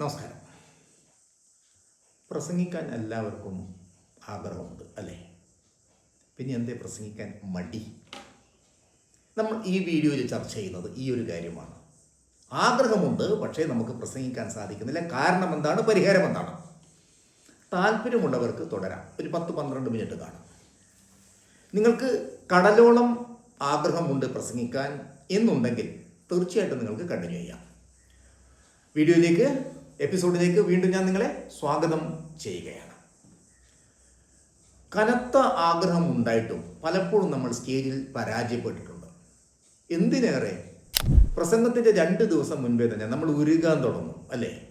നമസ്കാരം. പ്രസംഗിക്കാൻ എല്ലാവർക്കും ആഗ്രഹമുണ്ട് അല്ലേ? പിന്നെ എന്തേ പ്രസംഗിക്കാൻ മടി? നമ്മൾ ഈ വീഡിയോയിൽ ചർച്ച ചെയ്യുന്നത് ഈ ഒരു കാര്യമാണ്. ആഗ്രഹമുണ്ട് പക്ഷേ നമുക്ക് പ്രസംഗിക്കാൻ സാധിക്കുന്നില്ല. കാരണം എന്താണ്? പരിഹാരം എന്താണ്? താല്പര്യമുള്ളവർക്ക് തുടരാം. ഒരു പത്ത് പന്ത്രണ്ട് മിനിറ്റ് കാണും. നിങ്ങൾക്ക് കടലോളം ആഗ്രഹമുണ്ട് പ്രസംഗിക്കാൻ എന്നുണ്ടെങ്കിൽ തീർച്ചയായിട്ടും നിങ്ങൾക്ക് കണ്ടിന്യൂ ചെയ്യാം. വീഡിയോയിലേക്ക് എപ്പിസോഡിലേക്ക് വീണ്ടും ഞാൻ നിങ്ങളെ സ്വാഗതം ചെയ്യുകയാണ്. കനത്ത ആഗ്രഹം ഉണ്ടായിട്ടും പലപ്പോഴും നമ്മൾ സ്റ്റേജിൽ പരാജയപ്പെട്ടിട്ടുണ്ട്. എന്തിനേറെ? പ്രസംഗത്തിന്റെ രണ്ട് ദിവസം മുൻപേ തന്നെ നമ്മൾ ഉരുകാൻ തുടങ്ങും അല്ലേ?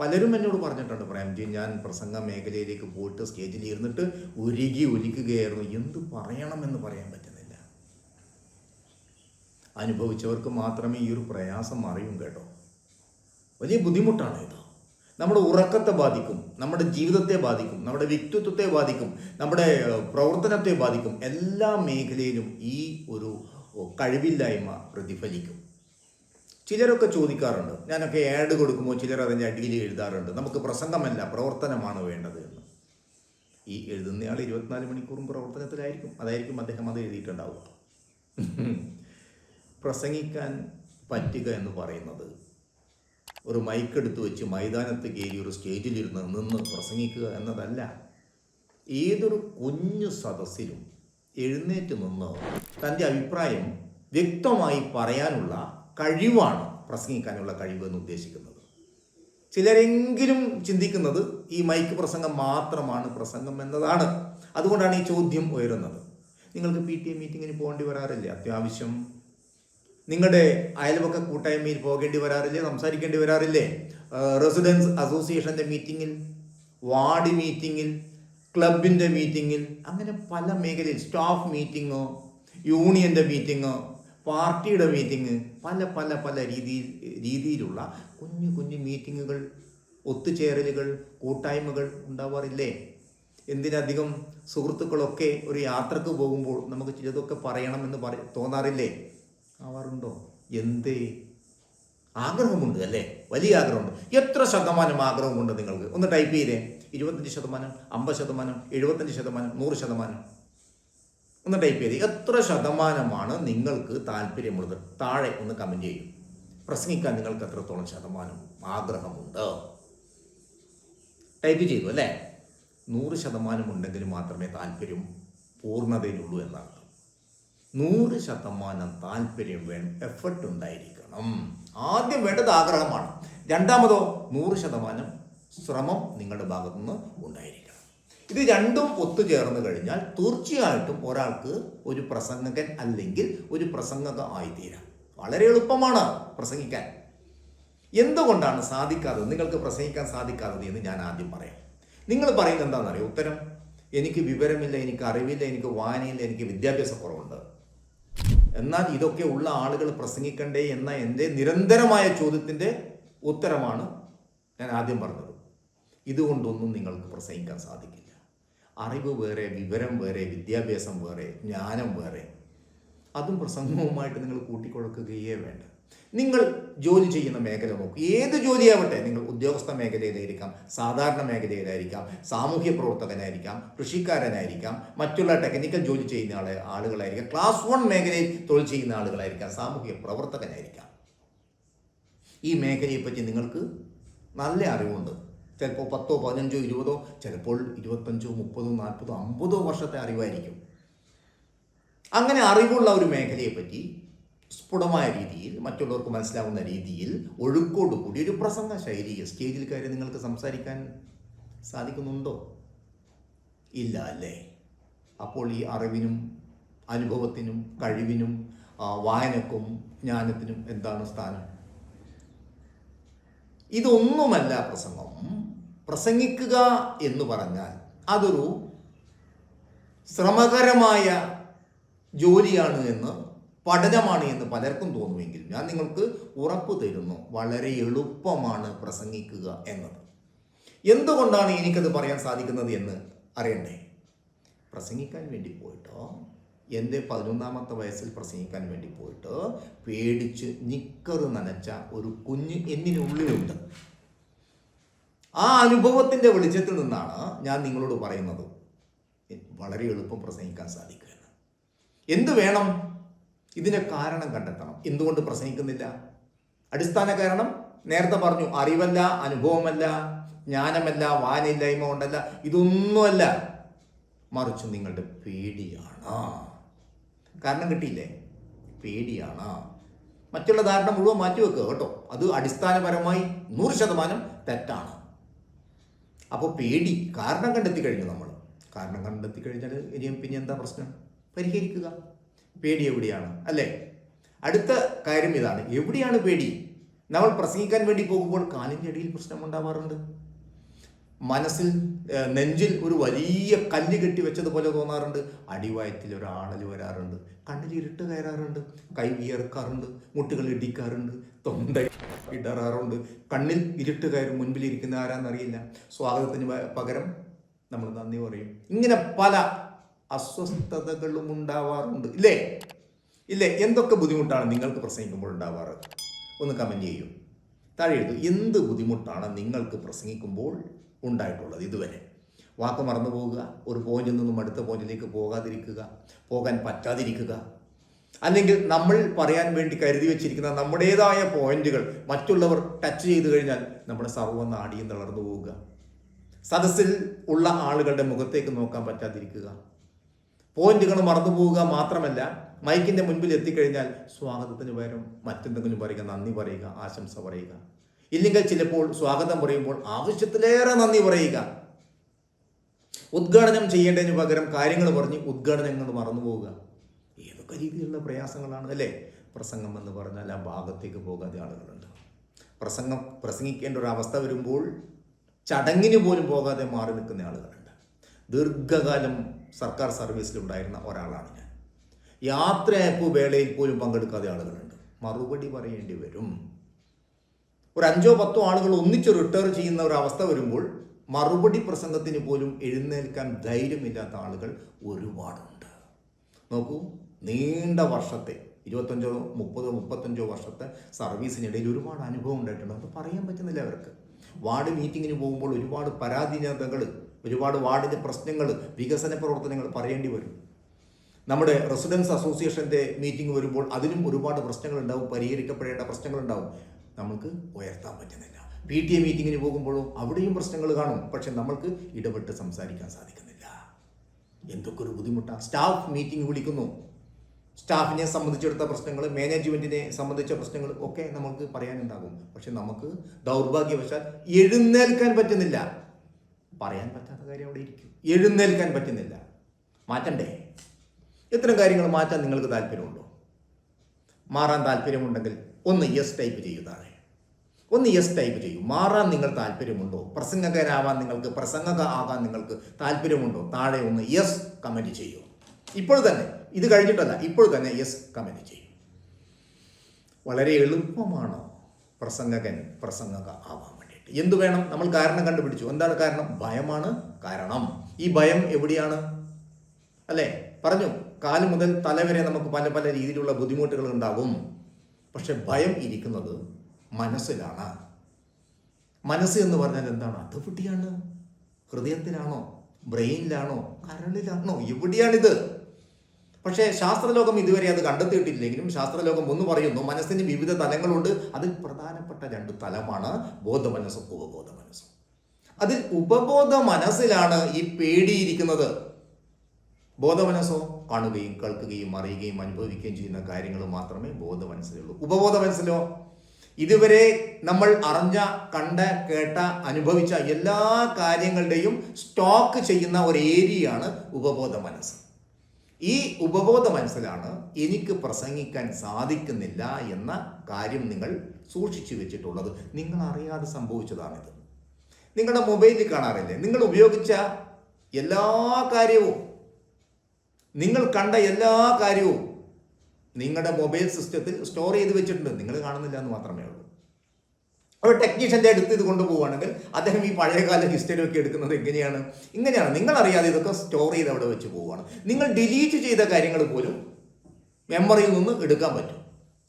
പലരും എന്നോട് പറഞ്ഞിട്ടുണ്ട് പ്രേംജി ഞാൻ പ്രസംഗ മേഖലയിലേക്ക് പോയിട്ട് സ്റ്റേജിൽ ഇരുന്നിട്ട് ഉരുകി ഒലിക്കുകയായിരുന്നു. എന്ത് പറയണമെന്ന് പറയാൻ പറ്റുന്നില്ല. അനുഭവിച്ചവർക്ക് മാത്രമേ ഈ ഒരു പ്രയാസം അറിയും കേട്ടോ. വലിയ ബുദ്ധിമുട്ടാണ് ഇത്. നമ്മുടെ ഉറക്കത്തെ ബാധിക്കും നമ്മുടെ ജീവിതത്തെ ബാധിക്കും നമ്മുടെ വ്യക്തിത്വത്തെ ബാധിക്കും നമ്മുടെ പ്രവർത്തനത്തെ ബാധിക്കും. എല്ലാ മേഖലയിലും ഈ ഒരു കഴിവില്ലായ്മ പ്രതിഫലിക്കും. ചിലരൊക്കെ ചോദിക്കാറുണ്ട് ഞാനൊക്കെ ആഡ് കൊടുക്കുമ്പോൾ ചിലർ അതിന്റെ അടിയിൽ എഴുതാറുണ്ട് നമുക്ക് പ്രസംഗമല്ല പ്രവർത്തനമാണ് വേണ്ടത് എന്ന്. ഈ എഴുതുന്നയാൾ ഇരുപത്തിനാല് മണിക്കൂറും പ്രവർത്തനത്തിലായിരിക്കും അതായിരിക്കും അദ്ദേഹം അത് എഴുതിയിട്ടുണ്ടാവുക. പ്രസംഗിക്കാൻ പറ്റുക എന്ന് പറയുന്നത് ഒരു മൈക്ക് എടുത്തു വെച്ച് മൈതാനത്ത് കയറി ഒരു സ്റ്റേജിലിരുന്ന് നിന്ന് പ്രസംഗിക്കുക എന്നതല്ല. ഏതൊരു കുഞ്ഞു സദസ്സിലും എഴുന്നേറ്റ് നിന്ന് തന്റെ അഭിപ്രായം വ്യക്തമായി പറയാനുള്ള കഴിവാണ് പ്രസംഗിക്കാനുള്ള കഴിവ് എന്ന് ഉദ്ദേശിക്കുന്നത്. ചിലരെങ്കിലും ചിന്തിക്കുന്നത് ഈ മൈക്ക് പ്രസംഗം മാത്രമാണ് പ്രസംഗം എന്നതാണ്. അതുകൊണ്ടാണ് ഈ ചോദ്യം ഉയരുന്നത്. നിങ്ങൾക്ക് പി ടി എ മീറ്റിങ്ങിന് പോകേണ്ടി വരാറില്ലേ? അത്യാവശ്യം നിങ്ങളുടെ അയൽവക്ക കൂട്ടായ്മയിൽ പോകേണ്ടി വരാറില്ലേ? സംസാരിക്കേണ്ടി വരാറില്ലേ? റെസിഡൻസ് അസോസിയേഷന്റെ മീറ്റിങ്ങിൽ വാർഡ് മീറ്റിങ്ങിൽ ക്ലബിന്റെ മീറ്റിങ്ങിൽ അങ്ങനെ പല മേഖലയിൽ സ്റ്റാഫ് മീറ്റിങ്ങോ യൂണിയന്റെ മീറ്റിങ്ങോ പാർട്ടിയുടെ മീറ്റിംഗ് പല പല പല രീതിയിൽ രീതിയിലുള്ള കുഞ്ഞു കുഞ്ഞു മീറ്റിങ്ങുകൾ ഒത്തുചേരലുകൾ കൂട്ടായ്മകൾ ഉണ്ടാവാറില്ലേ? എന്തിനധികം സുഹൃത്തുക്കളൊക്കെ ഒരു യാത്രയ്ക്ക് പോകുമ്പോൾ നമുക്ക് ചിലതൊക്കെ പറയണമെന്ന് പറ തോന്നാറില്ലേ? ആവാറുണ്ടോ? എന്തേ? ആഗ്രഹമുണ്ട് അല്ലേ? വലിയ ആഗ്രഹമുണ്ട്. എത്ര ശതമാനം ആഗ്രഹമുണ്ട് നിങ്ങൾക്ക്? ഒന്ന് ടൈപ്പ് ചെയ്തേ. ഇരുപത്തഞ്ച് ശതമാനം അമ്പത് ശതമാനം എഴുപത്തഞ്ച് ശതമാനം നൂറ് ശതമാനം. ഒന്ന് ടൈപ്പ് ചെയ്തേ. എത്ര ശതമാനമാണ് നിങ്ങൾക്ക് താല്പര്യമുള്ളത്? താഴെ ഒന്ന് കമന്റ് ചെയ്യും. പ്രസംഗിക്കാൻ നിങ്ങൾക്ക് എത്രത്തോളം ശതമാനം ആഗ്രഹമുണ്ട്? ടൈപ്പ് ചെയ്തു അല്ലേ? നൂറ് ശതമാനം ഉണ്ടെങ്കിൽ മാത്രമേ താല്പര്യം പൂർണതയിലുള്ളൂ എന്നാണ്. നൂറ് ശതമാനം താല്പര്യം വേണം എഫർട്ട് ഉണ്ടായിരിക്കണം. ആദ്യം വേണ്ടത് ആഗ്രഹമാണ്. രണ്ടാമതോ നൂറ് ശതമാനം ശ്രമം നിങ്ങളുടെ ഭാഗത്തുനിന്ന് ഉണ്ടായിരിക്കണം. ഇത് രണ്ടും ഒത്തുചേർന്ന് കഴിഞ്ഞാൽ തീർച്ചയായിട്ടും ഒരാൾക്ക് ഒരു പ്രസംഗകൻ അല്ലെങ്കിൽ ഒരു പ്രസംഗക ആയിത്തീരാം. വളരെ എളുപ്പമാണ് പ്രസംഗിക്കാൻ. എന്തുകൊണ്ടാണ് സാധിക്കാത്തത്? നിങ്ങൾക്ക് പ്രസംഗിക്കാൻ സാധിക്കാത്തത് എന്ന് ഞാൻ ആദ്യം പറയാം. നിങ്ങൾ പറയുന്നത് എന്താണെന്നറിയോ? ഉത്തരം എനിക്ക് വിവരമില്ല എനിക്ക് അറിവില്ല എനിക്ക് വായനയില്ല എനിക്ക് വിദ്യാഭ്യാസ കുറവുണ്ട് എന്നാൽ ഇതൊക്കെ ഉള്ള ആളുകൾ പ്രസംഗിക്കണ്ടേ എന്ന എന്റെ നിരന്തരമായ ചോദ്യത്തിന്റെ ഉത്തരമാണ് ഞാൻ ആദ്യം പറഞ്ഞത്. ഇതുകൊണ്ടൊന്നും നിങ്ങൾക്ക് പ്രസംഗിക്കാൻ സാധിക്കില്ല. അറിവ് വേറെ വിവരം വേറെ വിദ്യാഭ്യാസം വേറെ ജ്ഞാനം വേറെ. അതും പ്രസംഗവുമായിട്ട് നിങ്ങൾ കൂട്ടിക്കൊടുക്കുകയേ വേണ്ട. നിങ്ങൾ ജോലി ചെയ്യുന്ന മേഖല നോക്കൂ. ഏത് ജോലിയാവട്ടെ നിങ്ങൾ ഉദ്യോഗസ്ഥ മേഖലയിലായിരിക്കാം സാധാരണ മേഖലയിലായിരിക്കാം സാമൂഹ്യ പ്രവർത്തകനായിരിക്കാം കൃഷിക്കാരനായിരിക്കാം മറ്റുള്ള ടെക്നിക്കൽ ജോലി ചെയ്യുന്ന ആളെ ആളുകളായിരിക്കാം ക്ലാസ് വൺ മേഖലയിൽ തൊഴിൽ ചെയ്യുന്ന ആളുകളായിരിക്കാം സാമൂഹ്യ പ്രവർത്തകനായിരിക്കാം. ഈ മേഖലയെപ്പറ്റി നിങ്ങൾക്ക് നല്ല അറിവുണ്ട്. ചിലപ്പോൾ പത്തോ പതിനഞ്ചോ ഇരുപതോ ചിലപ്പോൾ ഇരുപത്തഞ്ചോ മുപ്പതോ നാൽപ്പതോ അമ്പതോ വർഷത്തെ അറിവായിരിക്കും. അങ്ങനെ അറിവുള്ള ഒരു മേഖലയെപ്പറ്റി സ്ഫുടമായ രീതിയിൽ മറ്റുള്ളവർക്ക് മനസ്സിലാവുന്ന രീതിയിൽ ഒഴുക്കോട് കൂടി ഒരു പ്രസംഗ ശൈലി സ്റ്റേജിൽ കയറി നിങ്ങൾക്ക് സംസാരിക്കാൻ സാധിക്കുന്നുണ്ടോ? ഇല്ല അല്ലേ? അപ്പോൾ ഈ അറിവിനും അനുഭവത്തിനും കഴിവിനും വായനക്കും ജ്ഞാനത്തിനും എന്താണ് സ്ഥാനം? ഇതൊന്നുമല്ല പ്രസംഗം. പ്രസംഗിക്കുക എന്ന് പറഞ്ഞാൽ അതൊരു ശ്രമകരമായ ജോലിയാണ് എന്ന് പഠനമാണ് എന്ന് പലർക്കും തോന്നുമെങ്കിൽ ഞാൻ നിങ്ങൾക്ക് ഉറപ്പ് തരുന്നു. വളരെ എളുപ്പമാണ് പ്രസംഗിക്കുക എന്നത്. എന്തുകൊണ്ടാണ് എനിക്കത് പറയാൻ സാധിക്കുന്നത് എന്ന് അറിയണ്ടേ? പ്രസംഗിക്കാൻ വേണ്ടി പോയിട്ടോ? എന്റെ പതിനൊന്നാമത്തെ വയസ്സിൽ പ്രസംഗിക്കാൻ വേണ്ടി പോയിട്ട്? പേടിച്ച് നിക്കറ് നനച്ച ഒരു കുഞ്ഞ് എന്നിനുള്ളിലുണ്ട്. ആ അനുഭവത്തിന്റെ വെളിച്ചത്തിൽ നിന്നാണ് ഞാൻ നിങ്ങളോട് പറയുന്നത്. വളരെ എളുപ്പം പ്രസംഗിക്കാൻ സാധിക്കുകയാണ് എന്ത് വേണം? ഇതിന് കാരണം കണ്ടെത്തണം. എന്തുകൊണ്ട് പ്രസംഗിക്കുന്നില്ല? അടിസ്ഥാന കാരണം നേരത്തെ പറഞ്ഞു അറിവല്ല അനുഭവമല്ല ജ്ഞാനമല്ല വാനില്ലായ്മ കൊണ്ടല്ല ഇതൊന്നുമല്ല. മറിച്ച് നിങ്ങളുടെ പേടിയാണ്. കാരണം കിട്ടിയില്ലേ? പേടിയാണ്. മറ്റുള്ള ധാരണ മുഴുവൻ മാറ്റിവെക്കുക കേട്ടോ. അത് അടിസ്ഥാനപരമായി നൂറ് ശതമാനം തെറ്റാണ്. അപ്പോൾ പേടി കാരണം കണ്ടെത്തി കഴിഞ്ഞു നമ്മൾ. കാരണം കണ്ടെത്തി കഴിഞ്ഞാൽ ഇനിയും പിന്നെ എന്താ പ്രശ്നം? പരിഹരിക്കുക. പേടി എവിടെയാണ്? അല്ലേ? അടുത്ത കാര്യം ഇതാണ്. എവിടെയാണ് പേടി? നമ്മൾ പ്രസംഗിക്കാൻ വേണ്ടി പോകുമ്പോൾ കാലിന്റെ അടിയിൽ പ്രശ്നം ഉണ്ടാവാറുണ്ട്. മനസ്സിൽ നെഞ്ചിൽ ഒരു വലിയ കല്ല് കെട്ടി വെച്ചതുപോലെ തോന്നാറുണ്ട്. അടിവയറ്റിൽ ഒരാളൽ വരാറുണ്ട്. കണ്ണിൽ ഇരുട്ട് കയറാറുണ്ട്. കൈ വിയർക്കാറുണ്ട്. മുട്ടുകൾ ഇടിക്കാറുണ്ട്. തൊണ്ട ഇടറാറുണ്ട്. കണ്ണിൽ ഇരുട്ട് കയറും. മുൻപിലിരിക്കുന്ന ആരാന്നറിയില്ല. സ്വാഗതത്തിന് പകരം നമ്മൾ നന്ദി പറയും. ഇങ്ങനെ പല അസ്വസ്ഥതകളും ഉണ്ടാവാറുണ്ട്. ഇല്ലേ? ഇല്ലേ? എന്തൊക്കെ ബുദ്ധിമുട്ടാണ് നിങ്ങൾക്ക് പ്രസംഗിക്കുമ്പോൾ ഉണ്ടാവാറ്? ഒന്ന് കമന്റ് ചെയ്യൂ. താഴെ എഴുതൂ. എന്ത് ബുദ്ധിമുട്ടാണ് നിങ്ങൾക്ക് പ്രസംഗിക്കുമ്പോൾ ഉണ്ടായിട്ടുള്ളത് ഇതുവരെ? വാക്ക് മറന്നു പോവുക ഒരു പോയിന്റിൽ നിന്നും അടുത്ത പോയിന്റിലേക്ക് പോകാതിരിക്കുക പോകാൻ പറ്റാതിരിക്കുക. അല്ലെങ്കിൽ നമ്മൾ പറയാൻ വേണ്ടി കരുതി വെച്ചിരിക്കുന്ന നമ്മുടേതായ പോയിന്റുകൾ മറ്റുള്ളവർ ടച്ച് ചെയ്തു കഴിഞ്ഞാൽ നമ്മുടെ സർവ നാടിയും തളർന്നു പോവുക. സദസ്സിൽ ഉള്ള ആളുകളുടെ മുഖത്തേക്ക് നോക്കാൻ പറ്റാതിരിക്കുക. പോയിന്റുകൾ മറന്നു പോവുക മാത്രമല്ല മൈക്കിന്റെ മുൻപിൽ എത്തിക്കഴിഞ്ഞാൽ സ്വാഗതത്തിന് പകരം മറ്റെന്തെങ്കിലും പറയുക നന്ദി പറയുക ആശംസ പറയുക. ഇല്ലെങ്കിൽ ചിലപ്പോൾ സ്വാഗതം പറയുമ്പോൾ ആവശ്യത്തിലേറെ നന്ദി പറയുക. ഉദ്ഘാടനം ചെയ്യേണ്ടതിന് പകരം കാര്യങ്ങൾ പറഞ്ഞ് ഉദ്ഘാടനങ്ങൾ മറന്നു പോവുക ഏതൊക്കെ രീതിയിലുള്ള പ്രയാസങ്ങളാണ് അല്ലേ? പ്രസംഗം എന്ന് പറഞ്ഞാൽ ആ ഭാഗത്തേക്ക് പോകാതെ ആളുകളുണ്ട്. പ്രസംഗം പ്രസംഗിക്കേണ്ട ഒരു അവസ്ഥ വരുമ്പോൾ ചടങ്ങിന് പോലും പോകാതെ മാറി നിൽക്കുന്ന ആളുകളുണ്ട് ദീർഘകാലം സർക്കാർ സർവീസിലുണ്ടായിരുന്ന ഒരാളാണ് ഞാൻ. യാത്രയപ്പ് വേളയിൽ പോലും പങ്കെടുക്കാതെ ആളുകളുണ്ട്. മറുപടി പറയേണ്ടി വരും. ഒരു അഞ്ചോ പത്തോ ആളുകൾ ഒന്നിച്ച് റിട്ടയർ ചെയ്യുന്ന ഒരു അവസ്ഥ വരുമ്പോൾ മറുപടി പ്രസംഗത്തിന് പോലും എഴുന്നേൽക്കാൻ ധൈര്യമില്ലാത്ത ആളുകൾ ഒരുപാടുണ്ട്. നോക്കൂ നീണ്ട വർഷത്തെ ഇരുപത്തഞ്ചോ മുപ്പതോ മുപ്പത്തഞ്ചോ വർഷത്തെ സർവീസിനിടയിൽ ഒരുപാട് അനുഭവം ഉണ്ടായിട്ടുണ്ട്. അത് പറയാൻ പറ്റുന്നില്ല അവർക്ക്. വാർഡ് മീറ്റിങ്ങിന് പോകുമ്പോൾ ഒരുപാട് പരാധീനതകൾ ഒരുപാട് വാർഡിന്റെ പ്രശ്നങ്ങൾ വികസന പ്രവർത്തനങ്ങൾ പറയേണ്ടി വരും. നമ്മുടെ റെസിഡൻസ് അസോസിയേഷന്റെ മീറ്റിംഗ് വരുമ്പോൾ അതിനും ഒരുപാട് പ്രശ്നങ്ങളുണ്ടാവും പരിഹരിക്കപ്പെടേണ്ട പ്രശ്നങ്ങളുണ്ടാവും. നമുക്ക് ഉയർത്താൻ പറ്റുന്നില്ല. പി ടി എ മീറ്റിങ്ങിന് പോകുമ്പോഴും അവിടെയും പ്രശ്നങ്ങൾ കാണും. പക്ഷെ നമ്മൾക്ക് ഇടപെട്ട് സംസാരിക്കാൻ സാധിക്കുന്നില്ല. എന്തൊക്കെ ഒരു ബുദ്ധിമുട്ടാണ് സ്റ്റാഫ് മീറ്റിംഗ് വിളിക്കുന്നു. സ്റ്റാഫിനെ സംബന്ധിച്ചെടുത്ത പ്രശ്നങ്ങൾ മാനേജ്മെന്റിനെ സംബന്ധിച്ച പ്രശ്നങ്ങൾ ഒക്കെ നമുക്ക് പറയാനുണ്ടാകും. പക്ഷെ നമുക്ക് ദൗർഭാഗ്യവശാൽ എഴുന്നേൽക്കാൻ പറ്റുന്നില്ല. പറയാൻ പറ്റാത്ത കാര്യം അവിടെ ഇരിക്കും. എഴുന്നേൽക്കാൻ പറ്റുന്നില്ല. മാറ്റണ്ടേ? ഇത്തരം കാര്യങ്ങൾ മാറ്റാൻ നിങ്ങൾക്ക് താല്പര്യമുണ്ടോ? മാറാൻ താല്പര്യമുണ്ടെങ്കിൽ ഒന്ന് യെസ് ടൈപ്പ് ചെയ്യുന്നതാണ് ഒന്ന് യെസ് ടൈപ്പ് ചെയ്യൂ. മാറാൻ നിങ്ങൾ താല്പര്യമുണ്ടോ? പ്രസംഗകരാവാൻ നിങ്ങൾക്ക് പ്രസംഗക ആകാൻ നിങ്ങൾക്ക് താല്പര്യമുണ്ടോ? താഴെ ഒന്ന് യെസ് കമന്റ് ചെയ്യൂ. ഇപ്പോൾ തന്നെ ഇത് കഴിഞ്ഞിട്ടല്ല ഇപ്പോൾ തന്നെ യെസ് കമന്റ് ചെയ്യൂ. വളരെ എളുപ്പമാണ് പ്രസംഗകൻ പ്രസംഗക വേണ്ടിയിട്ട് എന്തു വേണം? നമ്മൾ കാരണം കണ്ടുപിടിച്ചു. എന്താണ് കാരണം? ഭയമാണ് കാരണം. ഈ ഭയം എവിടെയാണ്? അല്ലേ? പറഞ്ഞു. കാൽ മുതൽ തല വരെ നമുക്ക് പല പല രീതിയിലുള്ള ബുദ്ധിമുട്ടുകൾ ഉണ്ടാകും. പക്ഷെ ഭയം ഇരിക്കുന്നത് മനസ്സിലാണ്. മനസ്സ് എന്ന് പറഞ്ഞാൽ എന്താണ്? അതെവിടെയാണ് ഹൃദയത്തിലാണോ? ബ്രെയിനിലാണോ? കരളിലാണോ? എവിടെയാണിത്? പക്ഷേ ശാസ്ത്രലോകം ഇതുവരെ അത് കണ്ടെത്തിയിട്ടില്ലെങ്കിലും ശാസ്ത്രലോകം ഒന്ന് പറയുന്നു മനസ്സിന് വിവിധ തലങ്ങളുണ്ട്. അതിൽ പ്രധാനപ്പെട്ട രണ്ട് തലമാണ് ബോധമനസ്സും ഉപബോധ മനസ്സും അതിൽ ഉപബോധ മനസ്സിലാണ് ഈ പേടിയിരിക്കുന്നത്. ബോധമനസ്സോ? കാണുകയും കേൾക്കുകയും അറിയുകയും അനുഭവിക്കുകയും ചെയ്യുന്ന കാര്യങ്ങൾ മാത്രമേ ബോധ മനസ്സിലുള്ളൂ ഉപബോധ മനസ്സിലോ ഇതുവരെ നമ്മൾ അറിഞ്ഞ കണ്ട കേട്ട അനുഭവിച്ച എല്ലാ കാര്യങ്ങളുടെയും സ്റ്റോക്ക് ചെയ്യുന്ന ഒരു ഏരിയയാണ് ഉപബോധ മനസ്സ് ഈ ഉപബോധ മനസ്സിലാണ് എനിക്ക് പ്രസംഗിക്കാൻ സാധിക്കുന്നില്ല എന്ന കാര്യം നിങ്ങൾ സൂക്ഷിച്ചു വെച്ചിട്ടുള്ളത്. നിങ്ങൾ അറിയാതെ സംഭവിച്ചതാണിത്. നിങ്ങളുടെ മൊബൈലിൽ കാണാറില്ലേ? നിങ്ങൾ ഉപയോഗിച്ച എല്ലാ കാര്യവും നിങ്ങൾ കണ്ട എല്ലാ കാര്യവും നിങ്ങളുടെ മൊബൈൽ സിസ്റ്റത്തിൽ സ്റ്റോർ ചെയ്ത് വെച്ചിട്ടുണ്ട്. നിങ്ങൾ കാണുന്നില്ല എന്ന് മാത്രമേ ഉള്ളൂ. ഒരു ടെക്നീഷ്യന്റെ അടുത്ത് ഇത് കൊണ്ടുപോവുകയാണെങ്കിൽ അദ്ദേഹം ഈ പഴയകാല ഹിസ്റ്ററി ഒക്കെ എടുക്കുന്നത് എങ്ങനെയാണ്? ഇങ്ങനെയാണ്. നിങ്ങളറിയാതെ ഇതൊക്കെ സ്റ്റോർ ചെയ്ത് അവിടെ വെച്ച് പോവുകയാണ്. നിങ്ങൾ ഡിലീറ്റ് ചെയ്ത കാര്യങ്ങൾ പോലും മെമ്മറിയിൽ നിന്ന് എടുക്കാൻ പറ്റും.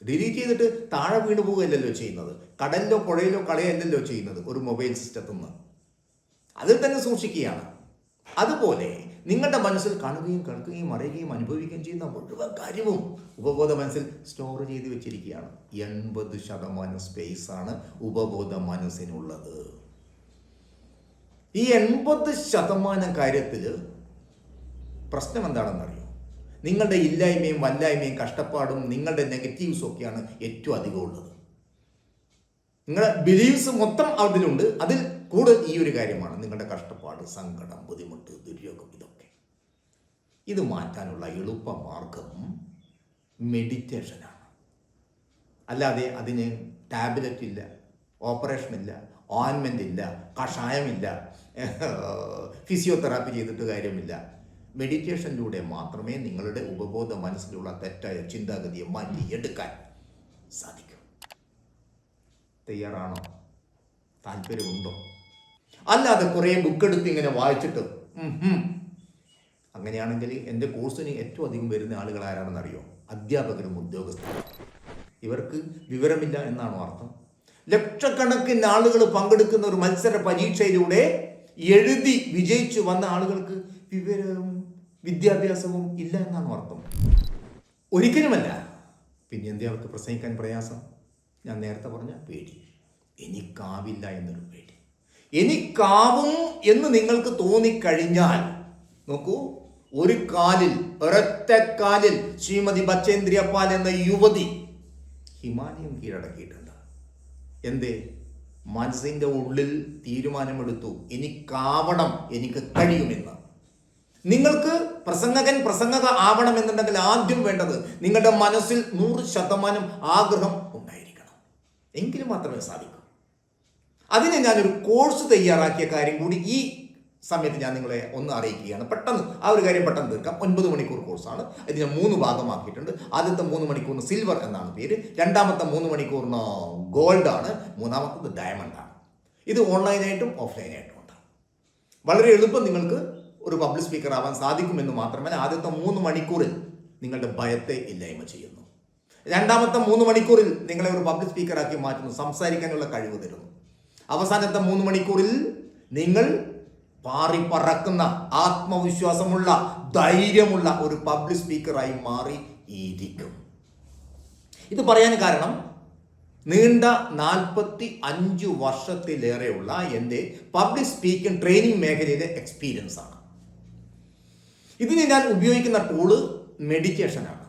ഡിലീറ്റ് ചെയ്തിട്ട് താഴെ വീണ് പോവുകയല്ലല്ലോ ചെയ്യുന്നത്. കടലിലോ പുഴയിലോ കളയല്ലല്ലോ ചെയ്യുന്നത് ഒരു മൊബൈൽ സിസ്റ്റത്തിൽ നിന്ന്. അതിൽ തന്നെ സൂക്ഷിക്കുകയാണ്. അതുപോലെ നിങ്ങളുടെ മനസ്സിൽ കാണുകയും കേൾക്കുകയും അറിയുകയും അനുഭവിക്കുകയും ചെയ്യുന്ന മുഴുവൻ കാര്യവും ഉപബോധ മനസ്സിൽ സ്റ്റോർ ചെയ്ത് വെച്ചിരിക്കുകയാണ്. എൺപത് ശതമാനം സ്പേസാണ് ഉപബോധ മനസ്സിനുള്ളത്. ഈ എൺപത് ശതമാനം കാര്യത്തിൽ പ്രശ്നം എന്താണെന്നറിയോ നിങ്ങളുടെ ഇല്ലായ്മയും വല്ലായ്മയും കഷ്ടപ്പാടും നിങ്ങളുടെ നെഗറ്റീവ്സും ഒക്കെയാണ് ഏറ്റവും അധികം ഉള്ളത്. നിങ്ങളുടെ ബിലീവ്സ് മൊത്തം അതിലുണ്ട്. അതിൽ കൂടുതൽ ഈ ഒരു കാര്യമാണ്. നിങ്ങളുടെ കഷ്ടപ്പാട് സങ്കടം ബുദ്ധിമുട്ട് ദുര്യോഗം ഇതൊക്കെ. ഇത് മാറ്റാനുള്ള എളുപ്പ മാർഗം മെഡിറ്റേഷനാണ്. അല്ലാതെ അതിന് ടാബ്ലറ്റ് ഇല്ല ഓപ്പറേഷൻ ഇല്ല ഓയിൻമെന്റ് ഇല്ല കഷായമില്ല ഫിസിയോതെറാപ്പി ചെയ്തിട്ട് കാര്യമില്ല. മെഡിറ്റേഷനിലൂടെ മാത്രമേ നിങ്ങളുടെ ഉപബോധ മനസ്സിലുള്ള തെറ്റായ ചിന്താഗതിയെ മാറ്റിയെടുക്കാൻ സാധിക്കും. തയ്യാറാണോ? താല്പര്യമുണ്ടോ? അല്ലാതെ കുറേ ബുക്ക് എടുത്ത് ഇങ്ങനെ വായിച്ചിട്ട്. അങ്ങനെയാണെങ്കിൽ എന്റെ കോഴ്സിന് ഏറ്റവും അധികം വരുന്ന ആളുകൾ ആരാണെന്ന് അറിയോ അധ്യാപകരും ഉദ്യോഗസ്ഥരും. ഇവർക്ക് വിവരമില്ല എന്നാണോ അർത്ഥം? ലക്ഷക്കണക്കിന് ആളുകൾ പങ്കെടുക്കുന്ന ഒരു മത്സര പരീക്ഷയിലൂടെ എഴുതി വിജയിച്ചു വന്ന ആളുകൾക്ക് വിവരവും വിദ്യാഭ്യാസവും ഇല്ല എന്നാണോ അർത്ഥം? ഒരിക്കലുമല്ല. പിന്നെ എന്തേ അവർക്ക് പ്രസംഗിക്കാൻ പ്രയാസം? ഞാൻ നേരത്തെ പറഞ്ഞ പേടി. എനിക്കാവില്ല എന്നൊരു പേടി. എനിക്കാവും എന്ന് നിങ്ങൾക്ക് തോന്നിക്കഴിഞ്ഞാൽ നോക്കൂ ഒരു കാലിൽ ഒരൊറ്റ കാലിൽ ശ്രീമതി ബച്ചേന്ദ്രിയപ്പാൽ എന്ന യുവതി ഹിമാലയം കീഴടക്കിയിട്ടുണ്ട്. എന്തേ? മനസ്സിന്റെ ഉള്ളിൽ തീരുമാനമെടുത്തു. എനിക്കാവണം എനിക്ക് കഴിയുമെന്ന്. നിങ്ങൾക്ക് പ്രസംഗകൻ പ്രസംഗക ആവണമെന്നുണ്ടെങ്കിൽ ആദ്യം വേണ്ടത് നിങ്ങളുടെ മനസ്സിൽ നൂറ് ശതമാനം ആഗ്രഹം ഉണ്ടായിരിക്കണം. എങ്കിലും മാത്രമേ സാധിക്കൂ. അതിന് ഞാനൊരു കോഴ്സ് തയ്യാറാക്കിയ കാര്യം കൂടി ഈ സമയത്ത് ഞാൻ നിങ്ങളെ ഒന്ന് അറിയിക്കുകയാണ്. പെട്ടെന്ന് ആ ഒരു കാര്യം പെട്ടെന്ന് തീർക്കാം. ഒൻപത് മണിക്കൂർ കോഴ്സാണ്. ഇതിനെ മൂന്ന് ഭാഗമാക്കിയിട്ടുണ്ട്. ആദ്യത്തെ മൂന്ന് മണിക്കൂറിന് സിൽവർ എന്നാണ് പേര്. രണ്ടാമത്തെ മൂന്ന് മണിക്കൂറിന് ഗോൾഡാണ് മൂന്നാമത്തത് ഡയമണ്ടാണ് ഇത് ഓൺലൈനായിട്ടും ഓഫ്ലൈനായിട്ടും ഉണ്ട്. വളരെ എളുപ്പം നിങ്ങൾക്ക് ഒരു പബ്ലിക് സ്പീക്കർ ആവാൻ സാധിക്കുമെന്ന് മാത്രമല്ല ആദ്യത്തെ മൂന്ന് മണിക്കൂറിൽ നിങ്ങളുടെ ഭയത്തെ ഇല്ലായ്മ ചെയ്യുന്നു. രണ്ടാമത്തെ മൂന്ന് മണിക്കൂറിൽ നിങ്ങളെ ഒരു പബ്ലിക് സ്പീക്കറാക്കി മാറ്റുന്നു. സംസാരിക്കാനുള്ള കഴിവ് തരുന്നു. അവസാനത്തെ മൂന്ന് മണിക്കൂറിൽ നിങ്ങൾ പാറി പറക്കുന്ന ആത്മവിശ്വാസമുള്ള ധൈര്യമുള്ള ഒരു പബ്ലിക് സ്പീക്കറായി മാറി ഇരിക്കും ഇത് പറയാൻ കാരണം നീണ്ട നാൽപ്പത്തി അഞ്ച് വർഷത്തിലേറെയുള്ള എന്റെ പബ്ലിക് സ്പീക്കിംഗ് ട്രെയിനിങ് മേഖലയിലെ എക്സ്പീരിയൻസ് ആണ്. ഇതിന് ഞാൻ ഉപയോഗിക്കുന്ന ടൂൾ മെഡിറ്റേഷനാണ്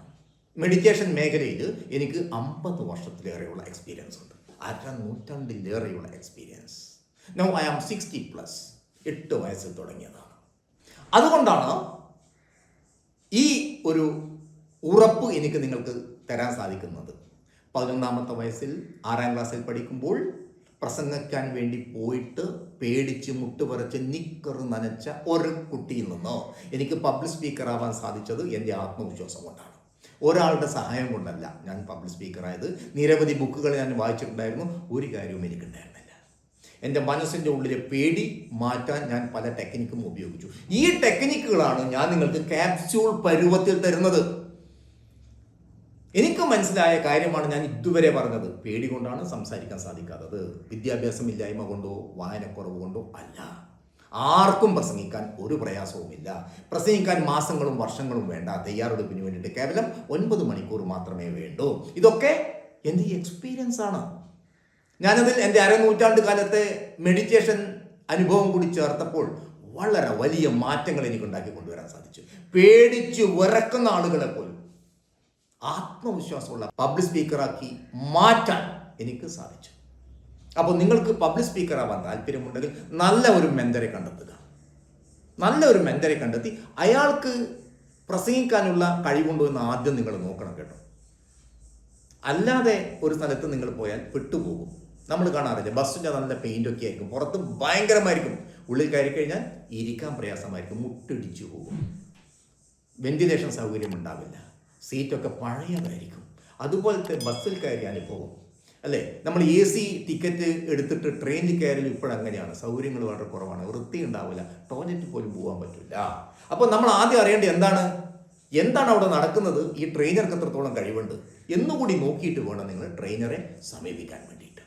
മെഡിറ്റേഷൻ മേഖലയിൽ എനിക്ക് അമ്പത് വർഷത്തിലേറെയുള്ള എക്സ്പീരിയൻസ് ഉണ്ട്. അര നൂറ്റാണ്ടിലേറെയുള്ള experience no I am sixty plus എട്ട് വയസ്സിൽ തുടങ്ങിയതാണ്. അതുകൊണ്ടാണ് ഈ ഒരു ഉറപ്പ് എനിക്ക് നിങ്ങൾക്ക് തരാൻ സാധിക്കുന്നത്. പതിനൊന്നാമത്തെ വയസ്സിൽ ആറാം ക്ലാസ്സിൽ പഠിക്കുമ്പോൾ പ്രസംഗിക്കാൻ വേണ്ടി പോയിട്ട് പേടിച്ച് മുട്ടുപറച്ച് നിക്കർ നനച്ച ഒരു കുട്ടിയിൽ നിന്ന് എനിക്ക് പബ്ലിക് സ്പീക്കർ ആവാൻ സാധിച്ചത് എന്റെ ആത്മവിശ്വാസം കൊണ്ടാണ്. ഒരാളുടെ സഹായം കൊണ്ടല്ല ഞാൻ പബ്ലിക് സ്പീക്കറായത് നിരവധി ബുക്കുകൾ ഞാൻ വായിച്ചിട്ടുണ്ടായിരുന്നു. ഒരു കാര്യവും എനിക്കുണ്ടായിരുന്നില്ല എന്റെ മനസ്സിന്റെ ഉള്ളിലെ പേടി മാറ്റാൻ ഞാൻ പല ടെക്നിക്കും ഉപയോഗിച്ചു. ഈ ടെക്നിക്കുകളാണ് ഞാൻ നിങ്ങൾക്ക് ക്യാപ്സ്യൂൾ പരുവത്തിൽ തരുന്നത്. എനിക്ക് മനസ്സിലായ കാര്യമാണ് ഞാൻ ഇതുവരെ പറഞ്ഞത്. പേടി കൊണ്ടാണ് സംസാരിക്കാൻ സാധിക്കാത്തത്. വിദ്യാഭ്യാസം ഇല്ലായ്മ കൊണ്ടോ വായനക്കുറവ് കൊണ്ടോ അല്ല. ആർക്കും പ്രസംഗിക്കാൻ ഒരു പ്രയാസവുമില്ല. പ്രസംഗിക്കാൻ മാസങ്ങളും വർഷങ്ങളും വേണ്ട. തയ്യാറെടുപ്പിന് വേണ്ടിയിട്ട് കേവലം ഒൻപത് മണിക്കൂർ മാത്രമേ വേണ്ടൂ. ഇതൊക്കെ എന്റെ എക്സ്പീരിയൻസ് ആണ്. ഞാനതിൽ എന്റെ അരനൂറ്റാണ്ട് കാലത്തെ മെഡിറ്റേഷൻ അനുഭവം കൂടി ചേർത്തപ്പോൾ വളരെ വലിയ മാറ്റങ്ങൾ എനിക്ക് ഉണ്ടാക്കി കൊണ്ടുവരാൻ സാധിച്ചു. പേടിച്ച് വിറക്കുന്ന ആളുകളെ പോലും ആത്മവിശ്വാസമുള്ള പബ്ലിക് സ്പീക്കറാക്കി മാറ്റാൻ എനിക്ക് സാധിച്ചു. അപ്പോൾ നിങ്ങൾക്ക് പബ്ലിക് സ്പീക്കറാവാൻ താല്പര്യമുണ്ടെങ്കിൽ നല്ല ഒരു മെന്തരെ കണ്ടെത്തുക. നല്ല ഒരു മെന്തരെ കണ്ടെത്തി അയാൾക്ക് പ്രസംഗിക്കാനുള്ള കഴിവുണ്ടോ എന്ന് ആദ്യം നിങ്ങൾ നോക്കണം കേട്ടോ. അല്ലാതെ ഒരു സ്ഥലത്ത് നിങ്ങൾ പോയാൽ പെട്ടുപോകും. നമ്മൾ കാണാറില്ല ബസ്സിന്റെ നല്ല പെയിന്റൊക്കെ ആയിരിക്കും പുറത്ത് ഭയങ്കരമായിരിക്കും. ഉള്ളിൽ കയറി കഴിഞ്ഞാൽ ഇരിക്കാൻ പ്രയാസമായിരിക്കും മുട്ടിടിച്ചു പോകും. വെന്റിലേഷൻ സൗകര്യം ഉണ്ടാവില്ല. സീറ്റൊക്കെ പഴയതായിരിക്കും. അതുപോലത്തെ ബസ്സിൽ കയറിയ അനുഭവം അല്ലേ? നമ്മൾ എ സി ടിക്കറ്റ് എടുത്തിട്ട് ട്രെയിനിൽ കയറൽ ഇപ്പോഴങ്ങനെയാണ്. സൗകര്യങ്ങൾ വളരെ കുറവാണ്. വൃത്തി ഉണ്ടാവില്ല ടോയ്ലറ്റ് പോലും പോകാൻ പറ്റില്ല. അപ്പോൾ നമ്മൾ ആദ്യം അറിയേണ്ടത് എന്താണ്? എന്താണ് അവിടെ നടക്കുന്നത്? ഈ ട്രെയിനർക്ക് എത്രത്തോളം കഴിവുണ്ട്? എന്നുകൂടി നോക്കിയിട്ട് വേണം നിങ്ങൾ ട്രെയിനറെ സമീപിക്കാൻ വേണ്ടിയിട്ട്.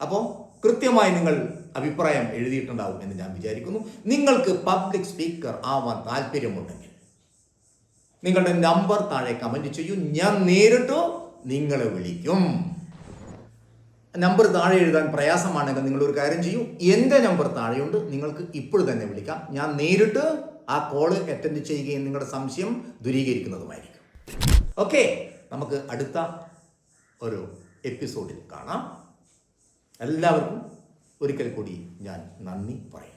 അപ്പോൾ കൃത്യമായി നിങ്ങൾ അഭിപ്രായം എഴുതിയിട്ടുണ്ടാവും എന്ന് ഞാൻ വിചാരിക്കുന്നു. നിങ്ങൾക്ക് പബ്ലിക് സ്പീക്കർ ആവാൻ താല്പര്യമുണ്ടെങ്കിൽ നിങ്ങളുടെ നമ്പർ താഴെ കമന്റ് ചെയ്യൂ. ഞാൻ നേരിട്ടോ നിങ്ങളെ വിളിക്കും. നമ്പർ താഴെ എഴുതാൻ പ്രയാസമാണെങ്കിൽ നിങ്ങൾ ഒരു കാര്യം ചെയ്യൂ. എന്റെ നമ്പർ താഴെയുണ്ട്. നിങ്ങൾക്ക് ഇപ്പോൾ തന്നെ വിളിക്കാം. ഞാൻ നേരിട്ട് ആ കോൾ അറ്റൻഡ് ചെയ്യുകയും നിങ്ങളുടെ സംശയം ദൂരീകരിക്കുന്നതുമായിരിക്കും. ഓക്കെ നമുക്ക് അടുത്ത ഒരു എപ്പിസോഡിൽ കാണാം. എല്ലാവർക്കും ഒരിക്കൽ കൂടി ഞാൻ നന്ദി പറയുന്നു